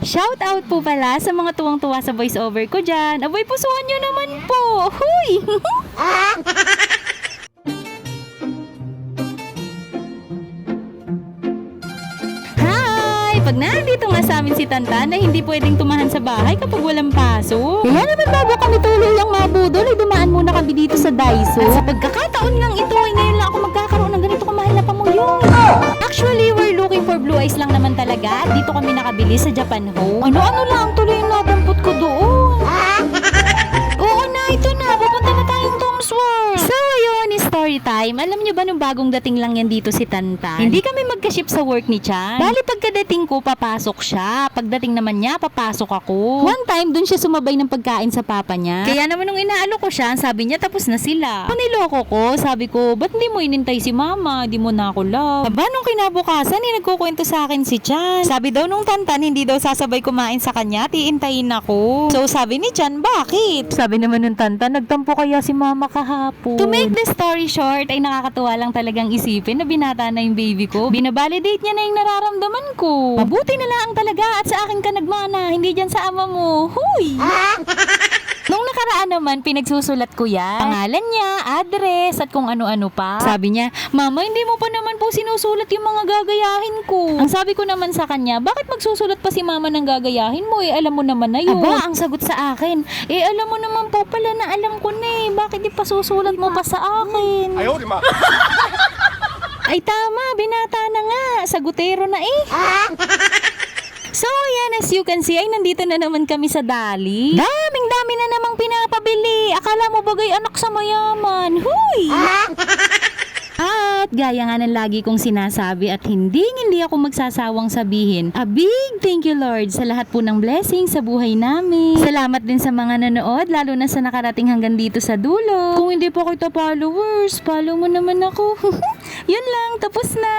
Shout out po pala sa mga tuwang-tuwa sa voiceover ko dyan. Aboy, pusuhan nyo naman po. Huy! Hi! Pag nandito nga sa amin si Tantan na hindi pwedeng tumahan sa bahay kapag walang pasok. Kaya naman bago kami tuloy lang mabudol, ay dumaan muna kami dito sa Daiso. At sa pagkakataon lang ito, At dito kami nakabili sa Japan Home. Ano-ano lang tuloy yung story time. Alam niyo ba nung bagong dating lang yan dito si Tantan? Hindi kami magka-ship sa work ni Chan. Bali, pagkadating ko, papasok siya. Pagdating naman niya, papasok ako. One time, dun siya sumabay ng pagkain sa papa niya. Kaya naman nung inaalo ko siya, sabi niya, tapos na sila. Kung niloko ko, sabi ko, ba't hindi mo inintay si mama? Di mo na ako love. Aba, nung kinabukasan, eh, nagkukwento sa akin si Chan. Sabi daw nung Tantan, hindi daw sasabay kumain sa kanya, tiintayin ako. So, sabi ni Chan, bakit? Sabi naman nung Tantan, nagtampo kaya si mama kahapon. To make the story short, ay nakakatuwa lang talagang isipin na binata na yung baby ko. Binabalidate niya na yung nararamdaman ko. Mabuti na lang talaga at sa akin ka nagmana, hindi dyan sa ama mo. Huy! naman, pinagsusulat ko yan. Pangalan niya, address, at kung ano-ano pa. Sabi niya, Mama, hindi mo pa naman po sinusulat yung mga gagayahin ko. Ang sabi ko naman sa kanya, bakit magsusulat pa si Mama ng gagayahin mo? Eh, alam mo naman na yun. Aba, ang sagot sa akin, eh, alam mo naman po pala na alam ko na eh. Bakit di pa susulat mo pa sa akin? Ayaw, di ma. Ay tama, binata na nga. Sagutero na eh. So yan, as you can see, ay nandito na naman kami sa Dali. Daming dami na namang pinapabili. Akala mo bagay anak sa mayaman. Huy! At gaya nga ng lagi kong sinasabi at hindi hindi ako magsasawang sabihin, a big thank you Lord sa lahat po ng blessing sa buhay namin. Salamat din sa mga nanood, lalo na sa nakarating hanggang dito sa dulo. Kung hindi po kita followers, follow mo naman ako. Yun lang, tapos na.